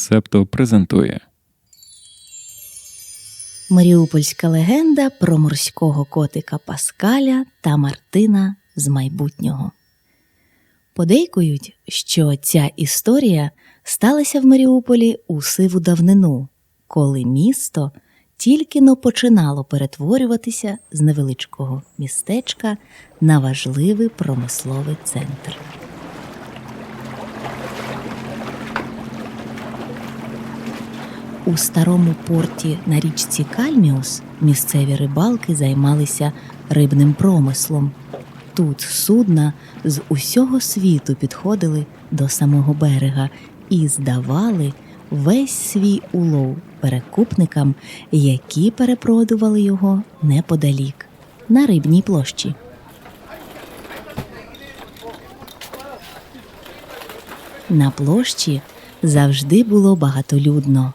Септо презентує Маріупольська легенда про морського котика Паскаля та Мартина з майбутнього. Подейкують, що ця історія сталася в Маріуполі у сиву давнину, коли місто тільки но починало перетворюватися з невеличкого містечка на важливий промисловий центр. У старому порті на річці Кальміус місцеві рибалки займалися рибним промислом. Тут судна з усього світу підходили до самого берега і здавали весь свій улов перекупникам, які перепродували його неподалік на рибній площі. На площі завжди було багатолюдно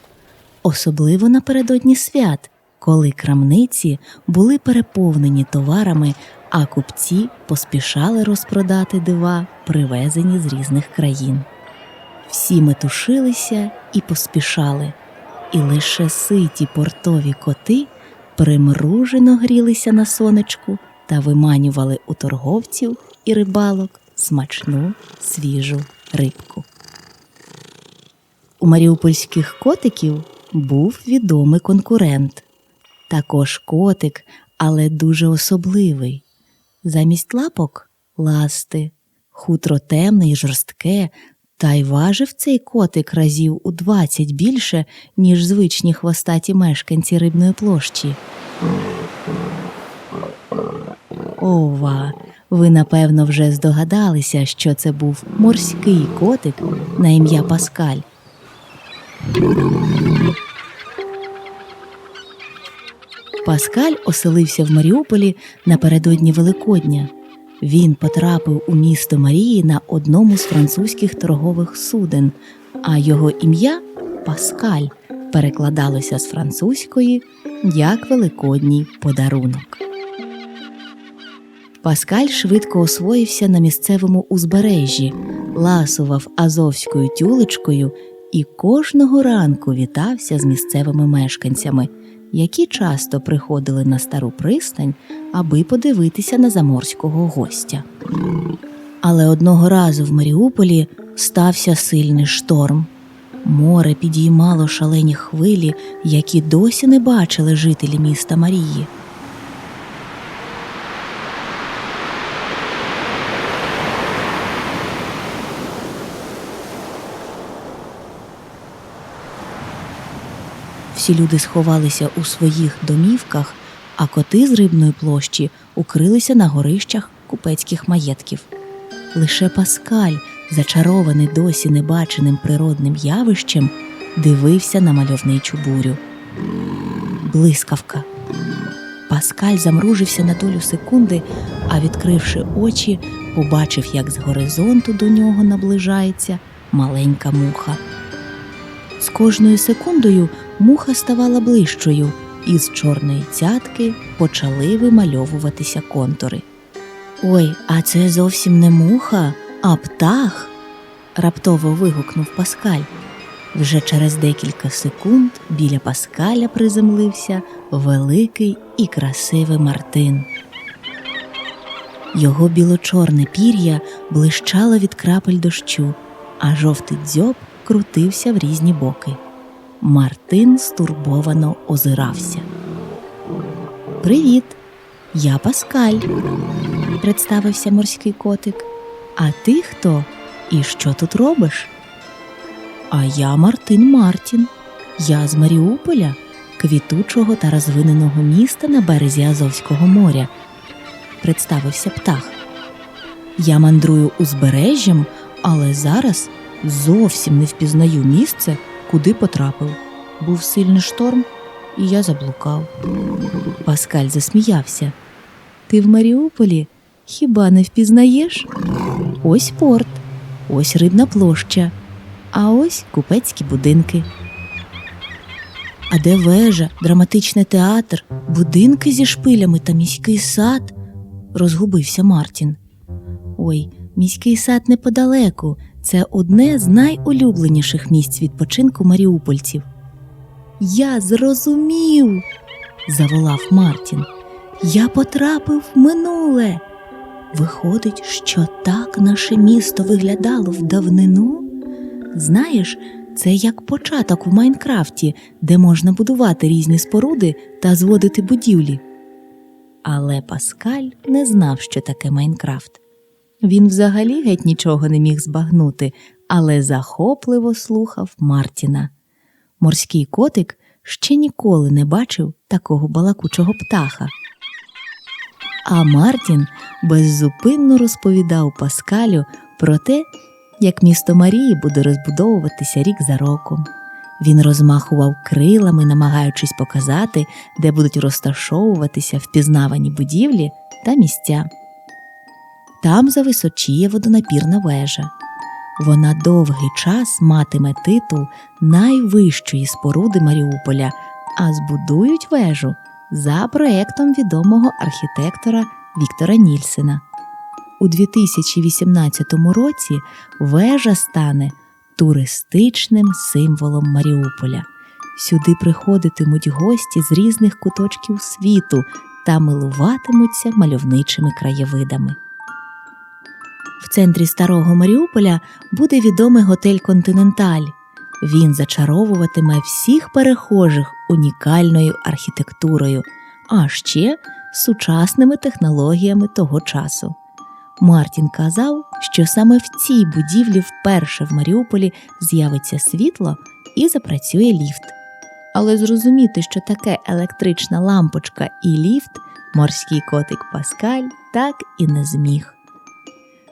особливо напередодні свят, коли крамниці були переповнені товарами, а купці поспішали розпродати дива, привезені з різних країн. Всі метушилися і поспішали, і лише ситі портові коти примружено грілися на сонечку та виманювали у торговців і рибалок смачну свіжу рибку. У маріупольських котиків був відомий конкурент. Також котик, але дуже особливий. Замість лапок ласти, хутро темне й жорстке, та й важив цей котик разів у двадцять більше, ніж звичні хвостаті мешканці рибної площі. Ова, ви напевно вже здогадалися, що це був морський котик на ім'я Паскаль. Паскаль оселився в Маріуполі напередодні Великодня. Він потрапив у місто Марії на одному з французьких торгових суден, а його ім'я Паскаль перекладалося з французької як Великодній подарунок. Паскаль швидко освоївся на місцевому узбережжі, ласував азовською тюлечкою і кожного ранку вітався з місцевими мешканцями які часто приходили на стару пристань, аби подивитися на заморського гостя. Але одного разу в Маріуполі стався сильний шторм. Море підіймало шалені хвилі, які досі не бачили жителі міста Марії. Всі люди сховалися у своїх домівках, а коти з рибної площі укрилися на горищах купецьких маєтків. Лише Паскаль, зачарований досі небаченим природним явищем, дивився на мальовничу бурю. Блискавка. Паскаль замружився на долю секунди, а відкривши очі, побачив, як з горизонту до нього наближається маленька муха. З кожною секундою муха ставала ближчою, і з чорної цятки почали вимальовуватися контури. Ой, а це зовсім не муха, а птах. раптово вигукнув Паскаль. Вже через декілька секунд біля Паскаля приземлився великий і красивий Мартин. Його біло-чорне пір'я блищало від крапель дощу, а жовтий дзьоб крутився в різні боки. Мартин стурбовано озирався. Привіт, я Паскаль, представився морський котик. А ти хто і що тут робиш? А я Мартин Мартін. Я з Маріуполя, квітучого та розвиненого міста на березі Азовського моря, представився птах. Я мандрую узбережжям, але зараз зовсім не впізнаю місце, куди потрапив. Був сильний шторм, і я заблукав. Паскаль засміявся. Ти в Маріуполі хіба не впізнаєш? Ось порт, ось рибна площа, а ось купецькі будинки. А де вежа, драматичний театр, будинки зі шпилями та міський сад? розгубився Мартін. Ой, міський сад неподалеку, Це одне з найулюбленіших місць відпочинку маріупольців. Я зрозумів, заволав Мартін. Я потрапив в минуле. Виходить, що так наше місто виглядало в давнину. Знаєш, це як початок у Майнкрафті, де можна будувати різні споруди та зводити будівлі. Але Паскаль не знав, що таке Майнкрафт. Він взагалі геть нічого не міг збагнути, але захопливо слухав Мартіна. Морський котик ще ніколи не бачив такого балакучого птаха. А Мартін беззупинно розповідав Паскалю про те, як місто Марії буде розбудовуватися рік за роком. Він розмахував крилами, намагаючись показати, де будуть розташовуватися впізнавані будівлі та місця. Там зависочіє водонапірна вежа. Вона довгий час матиме титул найвищої споруди Маріуполя, а збудують вежу за проектом відомого архітектора Віктора Нільсена. У 2018 році вежа стане туристичним символом Маріуполя. Сюди приходитимуть гості з різних куточків світу та милуватимуться мальовничими краєвидами. В центрі старого Маріуполя буде відомий готель Континенталь. Він зачаровуватиме всіх перехожих унікальною архітектурою, а ще сучасними технологіями того часу. Мартін казав, що саме в цій будівлі вперше в Маріуполі з'явиться світло і запрацює ліфт. Але зрозуміти, що таке електрична лампочка і ліфт, морський котик Паскаль так і не зміг.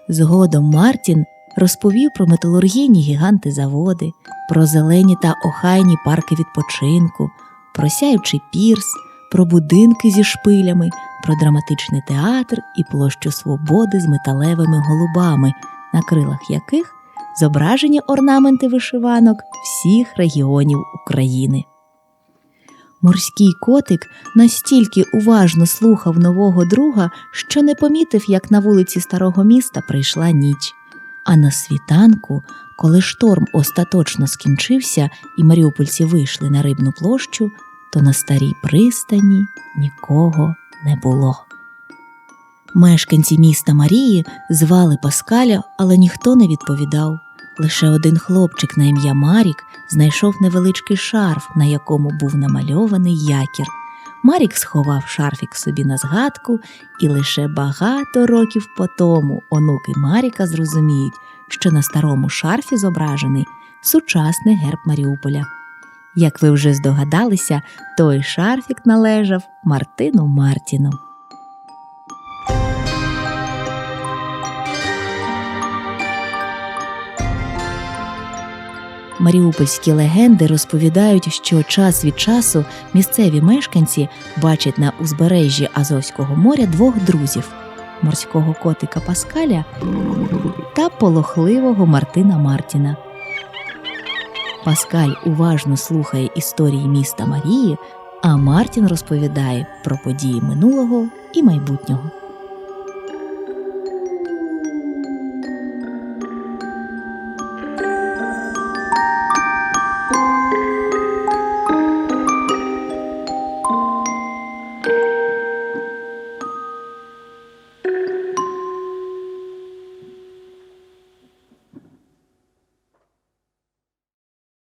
Згодом Мартін розповів про металургійні гіганти заводи, про зелені та охайні парки відпочинку, про сяючий пірс, про будинки зі шпилями, про драматичний театр і площу свободи з металевими голубами, на крилах яких зображені орнаменти вишиванок всіх регіонів України. Морський котик настільки уважно слухав нового друга, що не помітив, як на вулиці старого міста прийшла ніч. А на світанку, коли шторм остаточно скінчився і маріупольці вийшли на рибну площу, то на старій пристані нікого не було. Мешканці міста Марії звали Паскаля, але ніхто не відповідав. Лише один хлопчик на ім'я Марік знайшов невеличкий шарф, на якому був намальований якір. Марік сховав шарфік собі на згадку, і лише багато років по тому онуки Маріка зрозуміють, що на старому шарфі зображений сучасний герб Маріуполя. Як ви вже здогадалися, той шарфік належав Мартину Мартіну. Маріупольські легенди розповідають, що час від часу місцеві мешканці бачать на узбережжі Азовського моря двох друзів морського котика Паскаля та полохливого Мартина Мартіна. Паскаль уважно слухає історії міста Марії, а Мартін розповідає про події минулого і майбутнього.